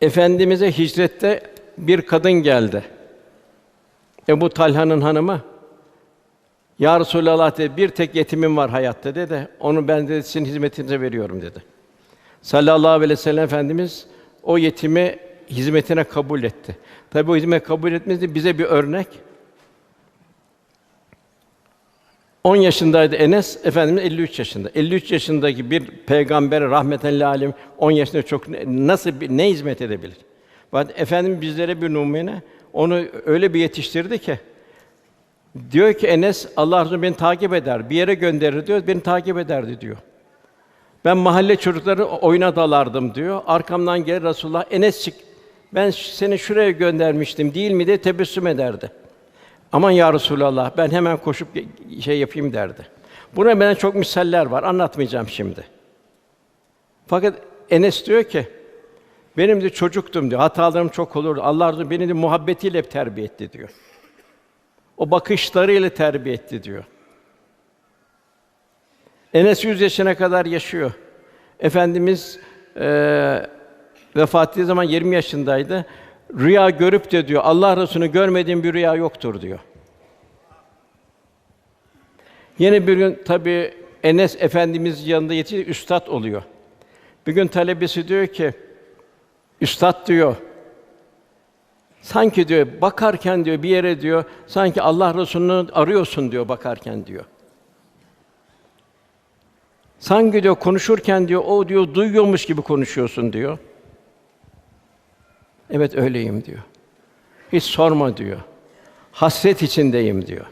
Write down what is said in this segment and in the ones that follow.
Efendimize hicrette bir kadın geldi. Ebu Talha'nın hanımı. Ya Resulallah dedi, bir tek yetimim var hayatta dedi. Onu ben de sizin hizmetinize veriyorum dedi. Sallallahu aleyhi ve sellem Efendimiz o yetimi hizmetine kabul etti. Tabi o hizmet kabul etmesi bize bir örnek. 10 yaşındaydı Enes, Efendimiz 53 yaşında. 53 yaşındaki bir peygamber rahmeten lil alem 10 yaşında çok nasıl bir, ne hizmet edebilir? Fakat Efendimiz bizlere bir numune onu öyle bir yetiştirdi ki diyor ki Enes Allah razı beni takip eder. Bir yere gönderir diyor. Beni takip ederdi diyor. Ben mahalle çocukları oyuna dalardım diyor. Arkamdan gelir Resulullah Enes çık. Ben seni şuraya göndermiştim değil mi diye tebessüm ederdi. Aman ya Resulallah ben hemen koşup şey yapayım derdi. Buna benden çok misaller var. Anlatmayacağım şimdi. Fakat Enes diyor ki benim de çocuktum diyor. Hatalarım çok olurdu. Allah razı beni de muhabbetiyle terbiye etti diyor. O bakışlarıyla terbiye etti diyor. Enes 100 yaşına kadar yaşıyor. Efendimiz eee vefat ettiği zaman 20 yaşındaydı. Rüya görüp de diyor Allah Resulü'nü görmediğim bir rüya yoktur diyor. Yine bir gün tabi Enes Efendimiz yanında yetişti, üstad oluyor. Bir gün talebesi diyor ki, üstad diyor, sanki diyor bakarken diyor bir yere diyor, sanki Allah Resulü'nü arıyorsun diyor bakarken diyor. Sanki diyor konuşurken diyor o diyor duyuyormuş gibi konuşuyorsun diyor. Evet öyleyim diyor. Hiç sorma diyor. Hasret içindeyim diyor.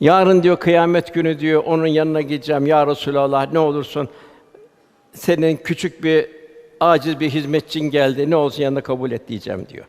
Yarın diyor kıyamet günü diyor onun yanına gideceğim ya Resulallah ne olursun senin küçük bir aciz bir hizmetçin geldi ne olsun yanına kabul et diyeceğim diyor.